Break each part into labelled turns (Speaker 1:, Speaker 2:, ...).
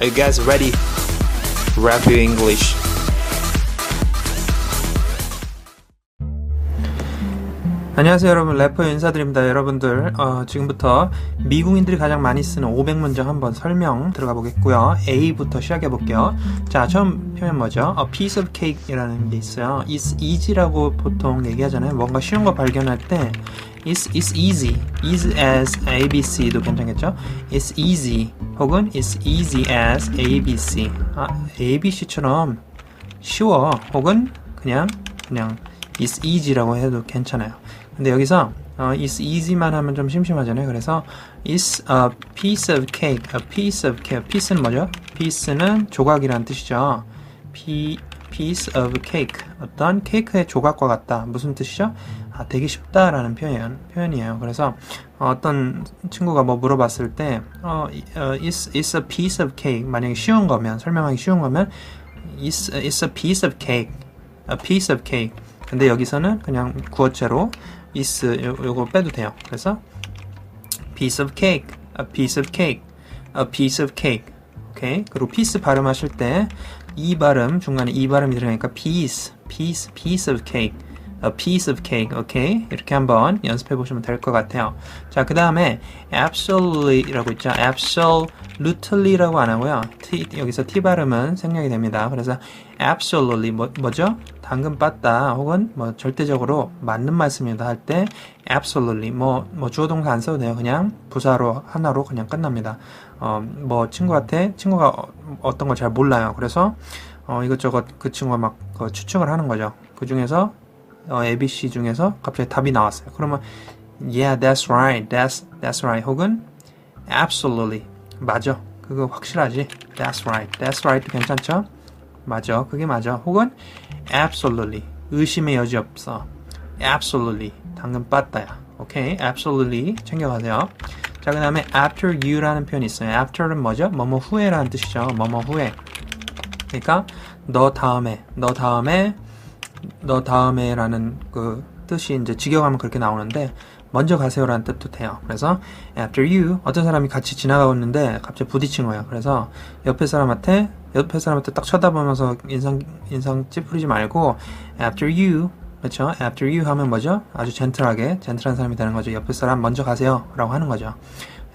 Speaker 1: Are you guys ready? Rap your English.
Speaker 2: 안녕하세요 여러분. 래퍼 인사드립니다. 여러분들 어, 지금부터 미국인들이 가장 많이 쓰는 500문장 한번 설명 들어가 보겠고요. A부터 시작해 볼게요. 자 처음 표현 뭐죠? A piece of cake이라는 게 있어요. It's easy라고 보통 얘기하잖아요. 뭔가 쉬운 거 발견할 때 It's, it's easy. Easy as ABC도 괜찮겠죠? It's easy. 혹은 It's easy as ABC 아, ABC처럼 쉬워. 혹은 그냥 그냥 It's easy라고 해도 괜찮아요 근데 여기서 어, it's easy만 하면 좀 심심하잖아요. 그래서 it's a piece of cake. a piece of cake. piece는 뭐죠? piece는 조각이라는 뜻이죠. Piece of cake. 어떤 케이크의 조각과 같다. 무슨 뜻이죠? 아, 되게 쉽다라는 표현, 표현이에요. 그래서 어떤 친구가 뭐 물어봤을 때 어, 어, it's, it's a piece of cake. 만약에 쉬운 거면 설명하기 쉬운 거면 it's, it's a piece of cake. a piece of cake. 근데 여기서는 그냥 구어체로 is 요, 요거 빼도 돼요. 그래서 piece of cake, a piece of cake, a piece of cake. 오케이. 그리고 piece 발음하실 때 이 발음 중간에 이 발음이 들어가니까 piece, piece, piece of cake. A piece of cake, 오케이? 이렇게 한번 연습해 보시면 될 것 같아요. 자, 그 다음에 absolutely라고 있죠. absolutely라고 안 하고요. T, 여기서 T 발음은 생략이 됩니다. 그래서 absolutely 뭐, 뭐죠? 당근 빠따 혹은 뭐 절대적으로 맞는 말씀이다 할 때 absolutely 뭐, 뭐 주어 동사 안 써도 돼요. 그냥 부사로 하나로 그냥 끝납니다. 어, 뭐 친구한테 친구가 어, 떤 걸 잘 몰라요. 그래서 어, 이것저것 그 친구가 막 그 추측을 하는 거죠. 그 중에서 어, ABC 중에서 갑자기 답이 나왔어요. 그러면 Yeah, that's right. That's that's right. 혹은 Absolutely. 맞아. 그거 확실하지. That's right. That's right. 괜찮죠? 맞아. 그게 맞아. 혹은 Absolutely. 의심의 여지 없어. Absolutely. 당근 빠따야. 오케이. Absolutely. 챙겨가세요. 자, 그 다음에 after you라는 표현이 있어요. after는 뭐죠? 뭐뭐 후에라는 뜻이죠. 뭐뭐 후에. 그러니까 너 다음에, 너 다음에, 너 다음에라는 그 뜻이 이제 직역하면 그렇게 나오는데 먼저 가세요라는 뜻도 돼요. 그래서 after you 어떤 사람이 같이 지나가고 있는데 갑자기 부딪힌 거예요. 그래서 옆에 사람한테 옆에 사람한테 딱 쳐다보면서 인상 인상 찌푸리지 말고 after you 그렇죠? after you 하면 뭐죠? 아주 젠틀하게 젠틀한 사람이 되는 거죠. 옆에 사람 먼저 가세요라고 하는 거죠.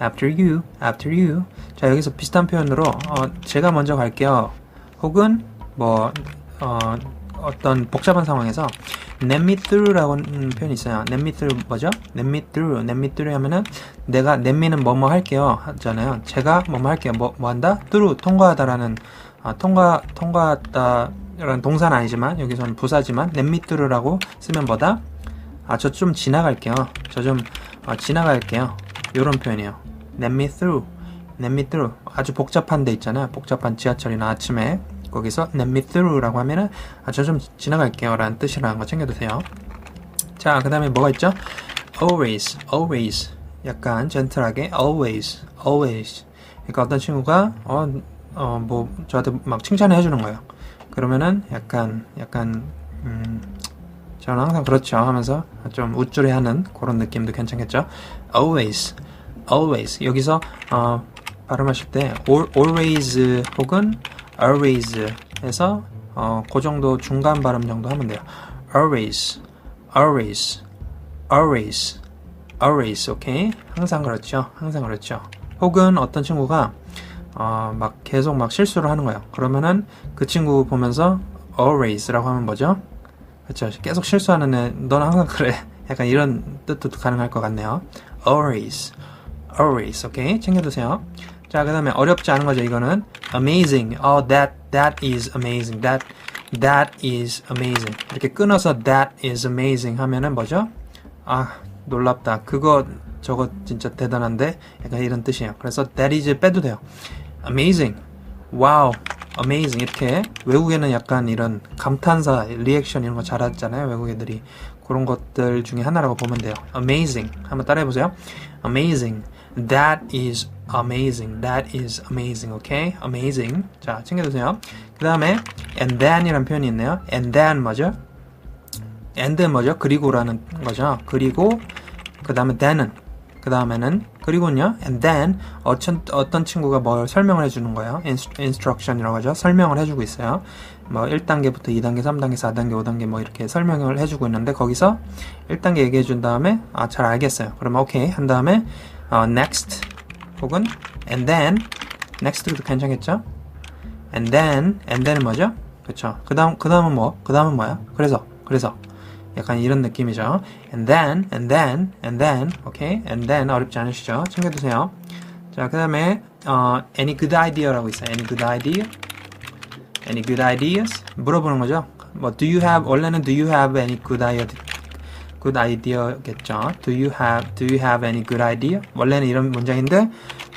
Speaker 2: after you, after you. 자 여기서 비슷한 표현으로 어, 제가 먼저 갈게요. 혹은 뭐 어, 어떤 복잡한 상황에서 let me through라고 표현이 있어요. let me through 뭐죠? let me through, let me through 하면은 내가 let me는 뭐뭐 할게요 하잖아요. 제가 뭐뭐 할게요. 뭐, 뭐 한다? through 통과하다라는 아, 통과 통과하다라는 동사는 아니지만 여기서는 부사지만 let me through라고 쓰면 뭐다? 아, 저 좀 지나갈게요. 저좀 어, 지나갈게요. 이런 표현이에요. let me through, let me through. 아주 복잡한 데 있잖아요. 복잡한 지하철이나 아침에 거기서 let me through라고 하면은 아, 저 좀 지나갈게요. 라는 뜻이라는 거 챙겨두세요. 자 그 다음에 뭐가 있죠? Always always. 약간 젠틀하게 always always. 그러니까 어떤 친구가 어, 어, 뭐 저한테 막 칭찬해 주는 거예요. 그러면은 약간 약간 음, 저는 항상 그렇죠 하면서 좀 우쭐해 하는 그런 느낌도 괜찮겠죠? Always always. 여기서 어, 발음하실 때 always 혹은 always 해서 어, 그 정도 중간 발음 정도 하면 돼요. always, always, always, always, 오케이? 항상 그렇죠. 항상 그렇죠. 혹은 어떤 친구가 어, 막 계속 막 실수를 하는 거예요. 그러면은 그 친구 보면서 always라고 하면 뭐죠? 그렇죠. 계속 실수하는 애, 넌 항상 그래. 약간 이런 뜻도 가능할 것 같네요. always, always, 오케이? 챙겨두세요. 자, 그 다음에 어렵지 않은 거죠, 이거는. amazing. Oh, that, that is amazing. That, that is amazing. 이렇게 끊어서 that is amazing 하면은 뭐죠? 아, 놀랍다. 그거, 저거 진짜 대단한데? 약간 이런 뜻이에요. 그래서 that is 빼도 돼요. amazing. wow. amazing. 이렇게 외국에는 약간 이런 감탄사, 리액션 이런 거 잘하잖아요. 외국 애들이. 그런 것들 중에 하나라고 보면 돼요. amazing. 한번 따라해 보세요. amazing. That is amazing. That is amazing. Okay? amazing. 자, 챙겨두세요. 그 다음에 and then이라는 표현이 있네요. and then 뭐죠? and 뭐죠? 그리고라는 거죠. 그리고 그 다음에 then은 그 다음에는 그리고는요 and then 어떤, 어떤 친구가 뭘 설명을 해주는 거예요 instruction이라고 하죠 설명을 해주고 있어요 뭐 1단계부터 2단계 3단계 4단계 5단계 뭐 이렇게 설명을 해주고 있는데 거기서 1단계 얘기해 준 다음에 아 잘 알겠어요 그러면 오케이 한 다음에 어, next 혹은 and then next도 괜찮겠죠 and then and then은 뭐죠 그쵸 그 다음 그 다음은 뭐 그 다음은 뭐야 그래서 그래서 약간 이런 느낌이죠. And then, and then, and then, 오케이? And then 어렵지 않으시죠? 챙겨두세요. 자, 그 다음에 어, any good idea라고 있어요. Any good idea? Any good ideas? 물어보는 거죠. 뭐 do you have 원래는 do you have any good idea? Good idea겠죠. Do you have do you have any good idea? 원래는 이런 문장인데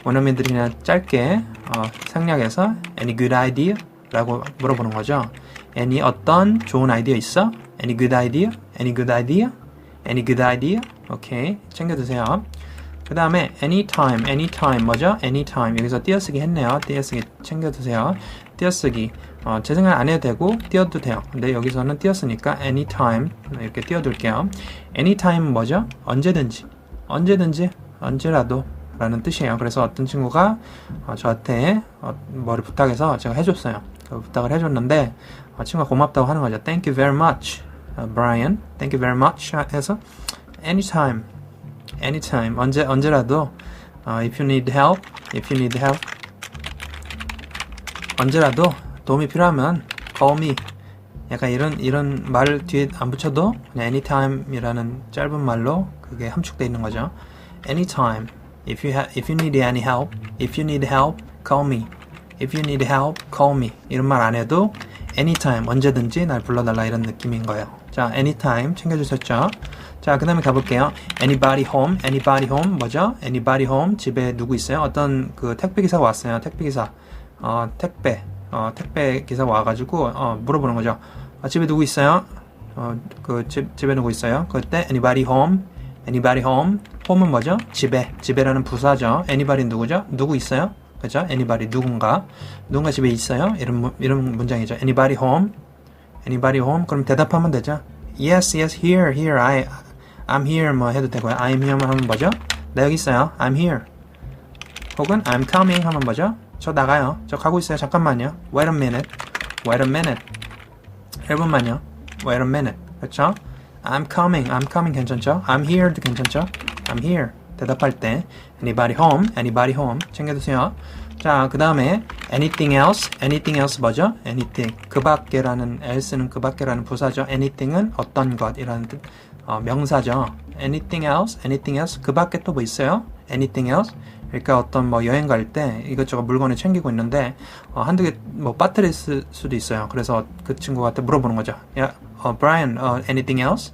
Speaker 2: 원어민들이 그냥 짧게 어, 생략해서 any good idea? 라고 물어보는 거죠. any 어떤 좋은 아이디어 있어? Any good idea? Any good idea? Any good idea? 오케이 챙겨두세요. 그 다음에 anytime, anytime 뭐죠? anytime 여기서 띄어쓰기 했네요. 띄어쓰기 챙겨두세요. 띄어쓰기 어, 제 생각 안 해도 되고 띄어도 돼요. 근데 여기서는 띄었으니까 anytime 이렇게 띄워둘게요. anytime 뭐죠? 언제든지 언제든지 언제라도 라는 뜻이에요. 그래서 어떤 친구가 어, 저한테 어, 뭐를 부탁해서 제가 해줬어요. 그 부탁을 해줬는데 어, 친구가 고맙다고 하는 거죠. Thank you very much, uh, Brian. Thank you very much 해서 anytime, anytime 언제 언제라도 uh, if you need help, if you need help 언제라도 도움이 필요하면 call me. 약간 이런 이런 말 뒤에 안 붙여도 그냥 anytime이라는 짧은 말로 그게 함축돼 있는 거죠. Anytime. If you ha- if you need any help, if you need help, call me. If you need help, call me. 이런 말 안 해도 anytime 언제든지 날 불러달라 이런 느낌인 거예요. 자, anytime 챙겨주셨죠? 자, 그 다음에 가볼게요. Anybody home? Anybody home? 뭐죠? Anybody home? 집에 누구 있어요? 어떤 그 택배 기사가 왔어요. 택배 기사. 어, 택배. 어, 택배 기사가 와가지고 어, 물어보는 거죠. 아, 집에 누구 있어요? 어, 그 집, 집에 누구 있어요? 그때 anybody home? anybody home? home은 뭐죠? 집에. 집에라는 부사죠. anybody 누구죠? 누구 있어요? 그죠? anybody 누군가. 누군가 집에 있어요? 이런 문- 이런 문장이죠. anybody home? anybody home? 그럼 대답하면 되죠. yes, yes, here, here, I, I'm here 뭐 해도 되고요. I'm here만 하면 뭐죠? 나 여기 있어요. I'm here. 혹은 I'm coming 하면 뭐죠? 저 나가요. 저 가고 있어요. 잠깐만요. Wait a minute. Wait a minute. 1분만요. Wait a minute. 그렇죠? I'm coming. I'm coming 괜찮죠? I'm here도 괜찮죠? I'm here. 대답할 때 anybody home? anybody home? 챙겨두세요. 자, 그 다음에 anything else? anything else 뭐죠? anything. 그 밖에라는 else는 그 밖에라는 부사죠. anything은 어떤 것이라는 뜻, 어, 명사죠. anything else? anything else? 그 밖에 또 뭐 있어요? anything else? 그러니까 어떤 뭐 여행 갈 때 이것저것 물건을 챙기고 있는데 어, 한두 개뭐 빠뜨릴 수, 수도 있어요. 그래서 그 친구한테 물어보는 거죠. 야, 어, Brian, 어, anything else?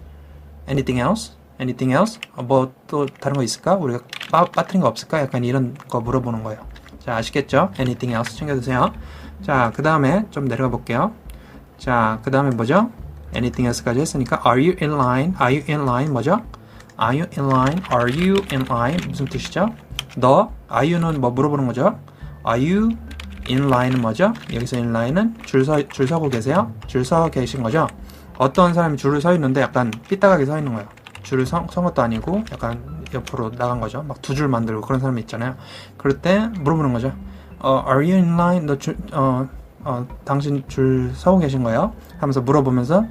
Speaker 2: Anything else? Anything else? 어, 뭐또 다른 거 있을까? 우리가 빠, 빠뜨린 거 없을까? 약간 이런 거 물어보는 거예요. 자, 아시겠죠? Anything else 챙겨주세요. 자, 그 다음에 좀 내려가 볼게요. 자, 그 다음에 뭐죠? Anything else까지 했으니까 Are you in line? Are you in line? 뭐죠? Are you in line? Are you in line? 무슨 뜻이죠? 너? You는 뭐 물어보는 거죠? In line은 뭐죠? 여기서 in line은 줄 서, 줄 서고 계세요? 줄 서 계신 거죠? 어떤 사람이 줄을 서 있는데 약간 삐딱하게 서 있는 거예요. 줄을 서, 선 것도 아니고 약간 옆으로 나간 거죠. 막 두 줄 만들고 그런 사람이 있잖아요. 그럴 때 물어보는 거죠. 어, are you in line? 너 줄, 어, 어, 당신 줄 서고 계신 거예요? 하면서 물어보면서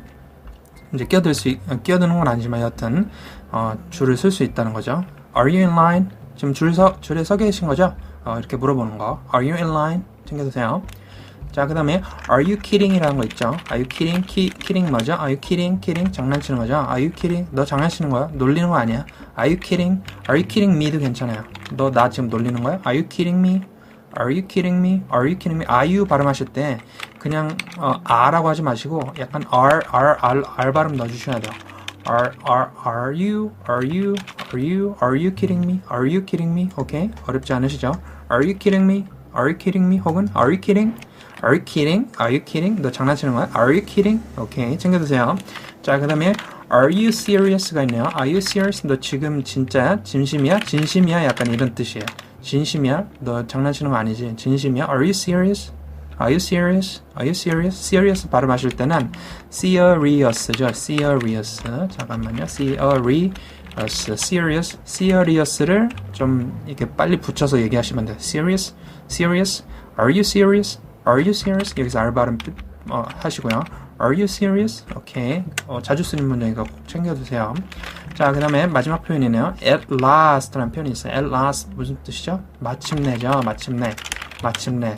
Speaker 2: 이제 끼어들 수, 있- 어, 끼어드는 건 아니지만 여하튼 어, 줄을 쓸 수 있다는 거죠. Are you in line? 지금 줄 서, 줄에 서 계신 거죠? 어, 이렇게 물어보는 거. Are you in line? 챙겨주세요. 자, 그 다음에 Are you kidding? 이라는 거 있죠. Are you kidding? 키, kidding 뭐죠? Are you kidding? kidding? 장난치는 거죠. Are you kidding? 너 장난치는 거야? 놀리는 거 아니야? Are you kidding? Are you kidding me도 괜찮아요. 너 나 지금 놀리는 거야? Are you kidding me? Are you kidding me? Are you kidding me? Are you 발음하실 때 그냥 어, 아라고 하지 마시고 약간 R, R, R, R 발음 넣어주셔야 돼요. Are, are, are you? Are you? Are you? Are you kidding me? Are you kidding me? 오케이? 어렵지 않으시죠? Are you kidding me? Are you kidding me? 혹은 Are you kidding? Are you kidding? Are you kidding? 너 장난치는 거야? Are you kidding? 오케이 챙겨두세요. 자, 그 다음에 Are you serious가 있네요. Are you serious? 너 지금 진짜야? 진심이야? 진심이야? 약간 이런 뜻이에요. 진심이야? 너 장난치는 거 아니지? 진심이야? Are you serious? Are you serious? Are you serious? Serious 발음하실 때는 serious죠. serious. 잠깐만요. serious. As serious, serious를 좀 이렇게 빨리 붙여서 얘기하시면 돼요. serious, serious, are you serious, are you serious? 여기서 R 발음 삐- 어, 하시고요. Are you serious? 오케이. 어, 자주 쓰는 문장이니까 꼭 챙겨두세요. 자, 그 다음에 마지막 표현이네요. At last라는 표현이 있어요. At last 무슨 뜻이죠? 마침내죠. 마침내. 마침내.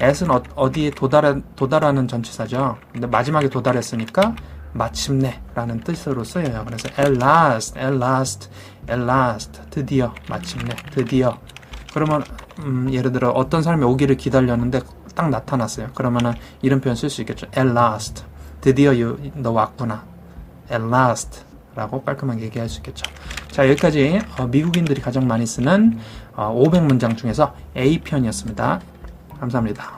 Speaker 2: at은 어, 디에 도달하, 도달하는 전치사죠. 근데 마지막에 도달했으니까 마침내라는 뜻으로 쓰여요. 그래서 at last, at last, at last. 드디어, 마침내, 드디어. 그러면 음, 예를 들어 어떤 사람이 오기를 기다렸는데 딱 나타났어요. 그러면은 이런 표현 쓸 수 있겠죠. at last. 드디어 너 왔구나. at last. 라고 깔끔하게 얘기할 수 있겠죠. 자, 여기까지 어, 미국인들이 가장 많이 쓰는 어, 500문장 중에서 A 편이었습니다. 감사합니다.